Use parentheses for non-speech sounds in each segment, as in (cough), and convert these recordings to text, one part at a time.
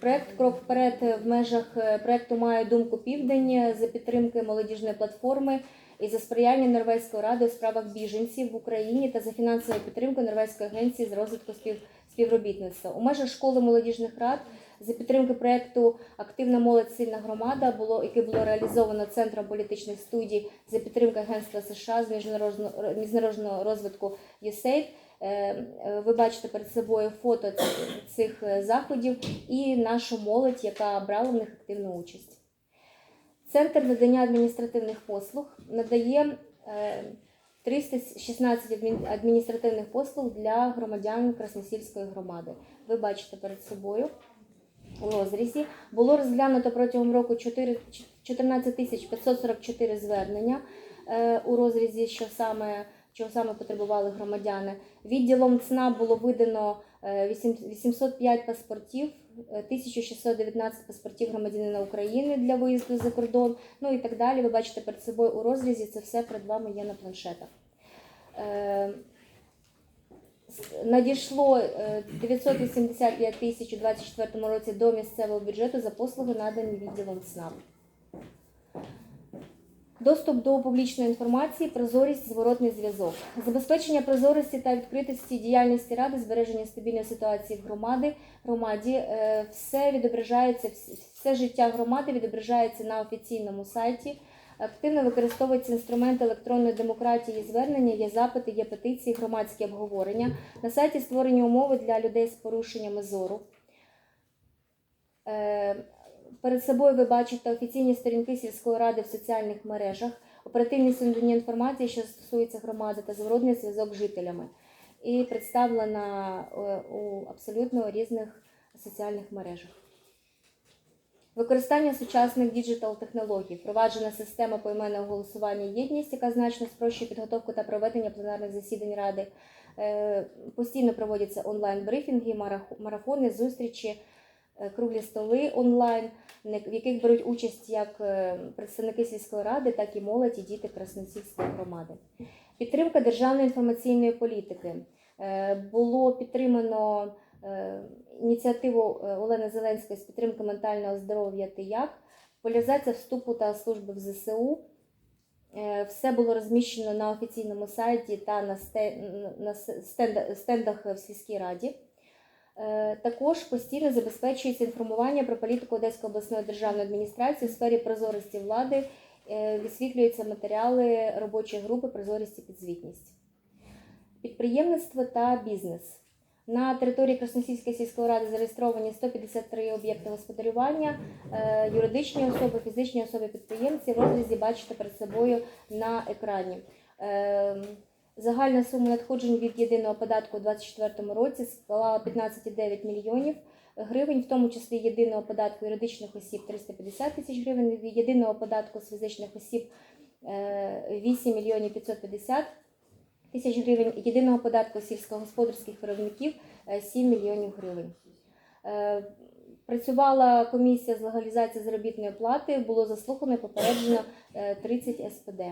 Проект Крок вперед в межах е, проекту має думку Південь за підтримки молодіжної платформи і за сприяння Норвезької ради у справах біженців в Україні та за фінансову підтримку Норвезької агенції з розвитку спів... співробітництва. У межах школи молодіжних рад за підтримки проекту Активна молодь сильна громада було яке було реалізовано центром політичних студій за підтримки Агентства США з міжнародного розвитку USAID. Е, е, Ви бачите перед собою фото цих- е, заходів і нашу молодь, яка брала в них активну участь. Центр надання адміністративних послуг надає е, 316 адміністративних послуг для громадян Красносільської громади. Ви бачите перед собою у розрізі. Було розглянуто протягом року 4 14 тисяч 544 звернення у розрізі, що саме, чого саме потребували громадяни. Відділом ЦНАП було видано е, вісім- 805 паспортів, е, 1619 паспортів громадянина України для виїзду за кордон, ну і так далі. Ви бачите перед собою у розрізі, це все перед вами є на планшетах. Е, Надійшло е, 985 тисяч у 2024 році до місцевого бюджету за послуги, надані відділом ЦНАП. Доступ до публічної інформації, прозорість, зворотний зв'язок, забезпечення прозорості та відкритості діяльності ради, збереження стабільної ситуації в громади, громаді. е, Все відображається, все життя громади відображається на офіційному сайті. Активно використовуються інструменти електронної демократії, звернення, є запити, є петиції, громадські обговорення. На сайті створені умови для людей з порушеннями зору. Перед собою ви бачите офіційні сторінки сільської ради в соціальних мережах, оперативність надання інформації, що стосується громади, та зворотний зв'язок з жителями. І представлена е, у абсолютно різних соціальних мережах. Використання сучасних діджитал технологій, впроваджена система поіменного голосування єдність, яка значно спрощує підготовку та проведення пленарних засідань ради. Е, Постійно проводяться онлайн-брифінги, марафони, зустрічі, круглі столи онлайн, в яких беруть участь як е, представники сільської ради, так і молодь і діти Красносільської громади. Підтримка державної інформаційної політики. Е, Було підтримано е, ініціативу е, Олени Зеленської з підтримки ментального здоров'я «Ти як», популяризація вступу та служби в ЗСУ. Е, Все було розміщено на офіційному сайті та на сте- на стенда- стендах в сільській раді. Е, Також постійно забезпечується інформування про політику Одеської обласної державної адміністрації у сфері прозорості влади, е, висвітлюються матеріали робочої групи прозорість і підзвітність. Підприємництво та бізнес. На території Красносільської сільської ради зареєстровані 153 об'єкти господарювання, е, юридичні особи, фізичні особи підприємці. В розрізі бачите перед собою на екрані. Е, Загальна сума надходжень від єдиного податку у 2024 році склала 15,9 мільйонів гривень, в тому числі єдиного податку юридичних осіб 350 тисяч гривень, від єдиного податку з фізичних осіб е, 8 мільйонів 550 тисяч гривень, єдиного податку сільськогосподарських виробників е, 7 мільйонів гривень. Е, Працювала комісія з легалізації заробітної плати, було заслухано і попереджено е, 30 СПД.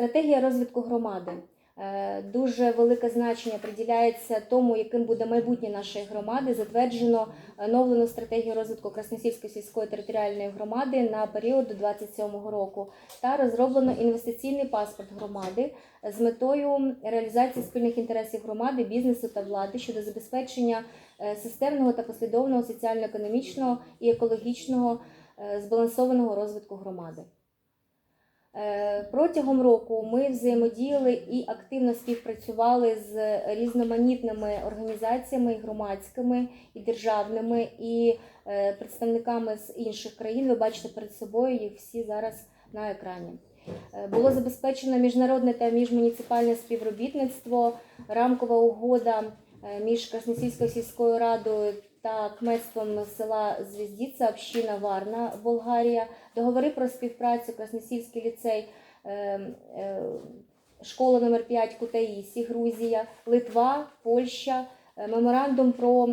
Стратегія розвитку громади. Е, Дуже велике значення приділяється тому, яким буде майбутнє нашої громади. Затверджено оновлену стратегію розвитку Красносільської сільської територіальної громади на період до 2027 року та розроблено інвестиційний паспорт громади з метою реалізації спільних інтересів громади, бізнесу та влади щодо забезпечення е, системного та послідовного соціально-економічного і екологічного е, збалансованого розвитку громади. Е, Протягом року ми взаємодіяли і активно співпрацювали з різноманітними організаціями, громадськими, і державними, і е, представниками з інших країн. Ви бачите перед собою їх всі зараз на екрані. Е, Було забезпечено міжнародне та міжмуніципальне співробітництво, рамкова угода між Красносільською сільською радою та кметством села Звіздіца, община Варна, Болгарія, договори про співпрацю Красносільський ліцей, е, е, школа номер 5 Кутаїсі, Грузія, Литва, Польща, е, меморандум про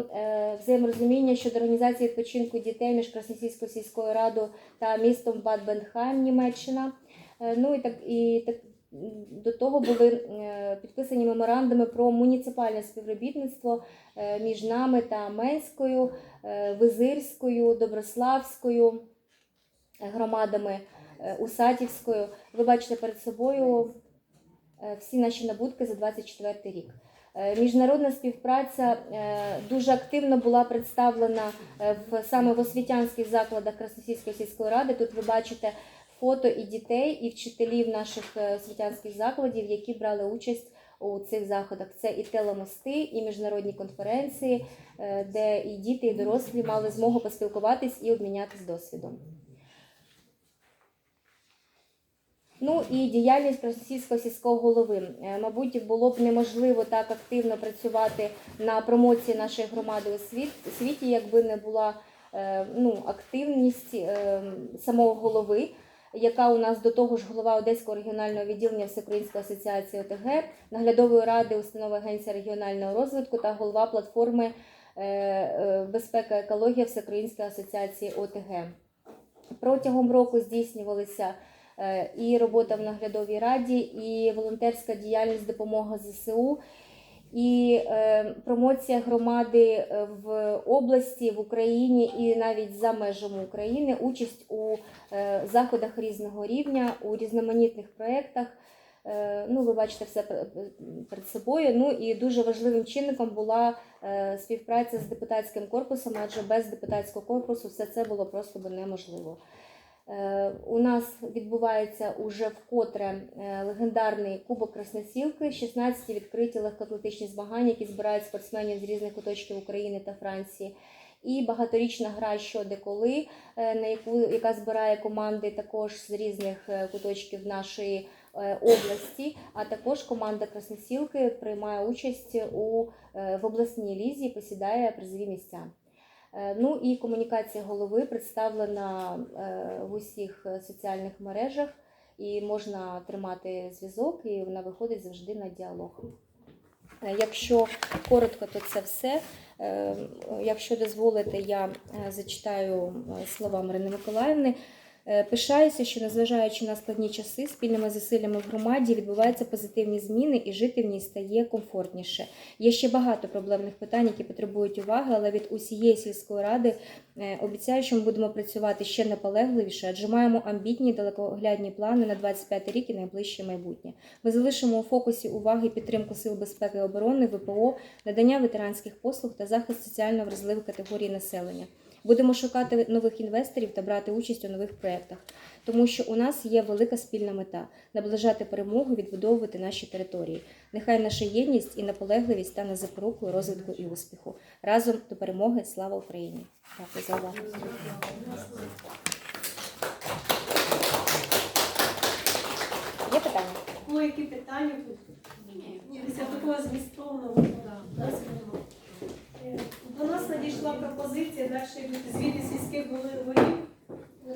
взаєморозуміння щодо організації відпочинку дітей між Красносільською сільською радою та містом Бад Бенхайм, Німеччина. Ну і так і так до того були е, підписані меморандуми про муніципальне співробітництво е, між нами та Менською е, Визирською, Доброславською громадами, Усатівською. Ви бачите перед собою всі наші набутки за 24 рік. Міжнародна співпраця дуже активно була представлена в саме в освітянських закладах Красносільської сільської ради. Тут ви бачите фото і дітей, і вчителів наших е, освітянських закладів, які брали участь у цих заходах. Це і телемости, і міжнародні конференції, е, де і діти, і дорослі мали змогу поспілкуватись і обмінятись досвідом. Ну і діяльність Красносільського сільського голови. Е, Мабуть, було б неможливо так активно працювати на промоції нашої громади у світ- світі, якби не була ну, активність самого голови, яка у нас до того ж голова Одеського регіонального відділення Всеукраїнської асоціації ОТГ, наглядової ради установи Агенції регіонального розвитку та голова платформи е, е, безпека екологія Всеукраїнської асоціації ОТГ. Протягом року здійснювалися е, і робота в наглядовій раді, і волонтерська діяльність допомога ЗСУ, і е, промоція громади е, в області, в Україні і навіть за межами України, участь у е, заходах різного рівня, у різноманітних проєктах. Ну, ви бачите все пе- пе- перед собою. Ну і дуже важливим чинником була співпраця з депутатським корпусом, адже без депутатського корпусу все це було просто би неможливо. Е, У нас відбувається уже вкотре е, легендарний Кубок Красносілки, 16 відкриті легкоатлетичні змагання, які збирають спортсменів з різних куточків України та Франції. І багаторічна гра що де коли, е, на яку яка збирає команди також з різних куточків нашої області. А також команда Красносілки приймає участь у в обласній лізі, посідає призові місця. Е, Ну і комунікація голови представлена е, в усіх соціальних мережах, і можна тримати зв'язок, і вона виходить завжди на діалог. Е, Якщо коротко, то це все. Якщо дозволите, я зачитаю слова Марини Миколаївни. Е, Пишаюся, що незважаючи на складні часи, спільними зусиллями в громаді відбуваються позитивні зміни і жити в ній стає комфортніше. Є ще багато проблемних питань, які потребують уваги, але від усієї сільської ради е, обіцяю, що ми будемо працювати ще наполегливіше, адже маємо амбітні далекоглядні плани на 25 рік і найближче майбутнє. Ми залишимо у фокусі уваги підтримку сил безпеки і оборони, ВПО, надання ветеранських послуг та захист соціально вразливих категорій населення. Будемо шукати нових інвесторів та брати участь у нових проєктах, тому що у нас є велика спільна мета наближати перемогу, відбудовувати наші території. Нехай наша єдність і наполегливість стане запорукою розвитку і успіху. Разом до перемоги. Слава Україні! Дякую за увагу. Є питання? Ну, які питання тут? Після такого змістовного надійшла пропозиція далі звіти сільських голів,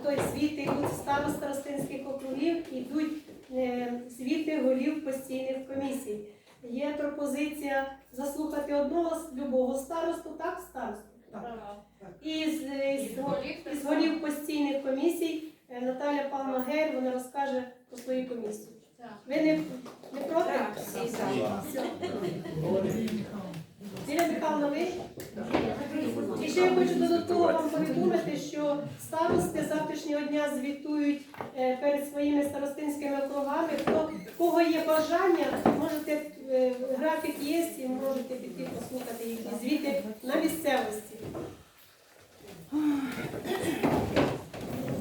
тобто звіти йдуть старост старостинських округів, йдуть е, звіти голів постійних комісій. Є пропозиція заслухати одного з любого старосту, так, старосту? І з, з, із голів постійних комісій е, Наталя Павловна Гер, вона розкаже про свою комісію. Ви не, не проти? Все. Зіля Михайловна, ви? Ще я хочу додатково вам повідомити, що старости завтрашнього дня звітують е, перед своїми старостинськими округами. Хто кого є бажання, можете е, графік є і можете піти послухати їхні звіти на місцевості.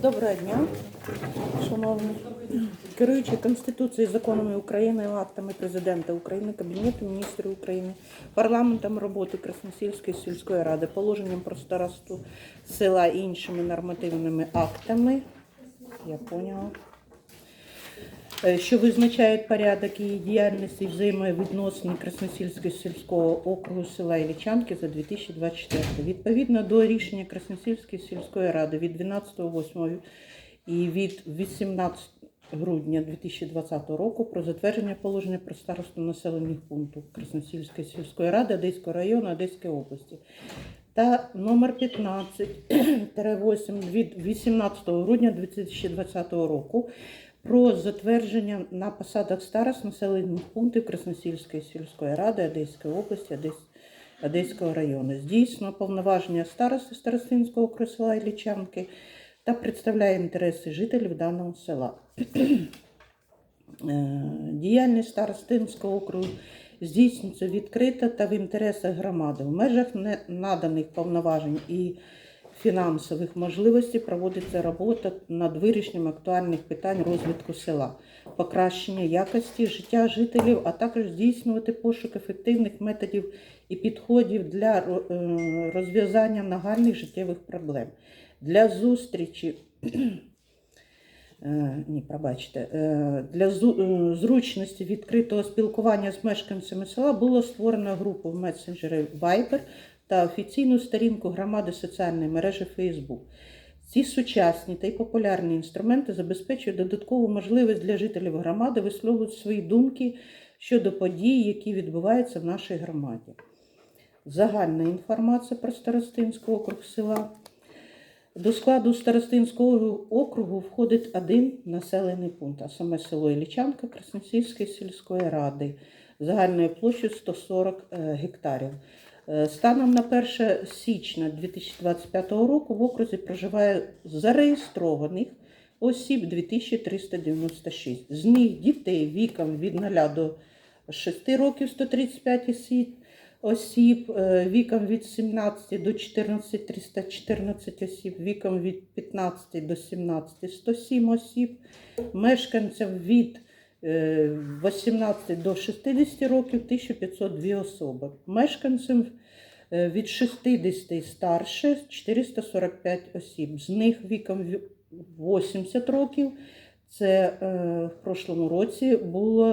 Доброго дня, шановні. Керуючи Конституцією, законами України, актами Президента України, Кабінету міністрів України, парламентом роботи Красносільської сільської ради, положенням про старосту села і іншими нормативними актами. Я поняла. Е, Що визначають порядок її діяльності і взаємовідносин Красносільського сільського округу села Іллічанки за 2024. Відповідно до рішення Красносільської сільської ради від 12.08 і від 18 грудня 2020 року про затвердження положення про старосту населених пунктів Красносільської сільської ради Одеського району Одеської області та номер 15-8 (clears throat) від 18 грудня 2020 року про затвердження на посадах старост населених пунктів Красносільської сільської ради Одеської області, Одеського району. Здійснює повноваження старости Старостинського округу села Іллічанки та представляє інтереси жителів даного села. Е, Діяльність Старостинського округу здійснюється відкрито та в інтересах громади. В межах наданих повноважень і фінансових можливостей проводиться робота над вирішенням актуальних питань розвитку села, покращення якості життя жителів, а також здійснювати пошук ефективних методів і підходів для е, розв'язання нагальних життєвих проблем. Для зустрічі (clears throat) Е, Ні, пробачте, Е, для е, зручності відкритого спілкування з мешканцями села було створено групу в месенджері Viber та офіційну сторінку громади соціальної мережі Facebook. Ці сучасні та й популярні інструменти забезпечують додаткову можливість для жителів громади висловлювати свої думки щодо подій, які відбуваються в нашій громаді. Загальна інформація про Старостинський округ села. До складу Старостинського округу входить один населений пункт, а саме село Іллічанка Красносільської сільської ради загальною площею 140 е, гектарів. Е, Станом на 1 січня 2025 року в окрузі проживає зареєстрованих осіб 2396. З них дітей віком від 0 до 6 років 135 осіб, осіб е, віком від 17 до 14 314 осіб, віком від 15 до 17 107 осіб, мешканців від е, 18 до 60 років 1502 особи, мешканців е, від 60 і старше 445 осіб, з них віком 80 років. Це е, в прошлому році було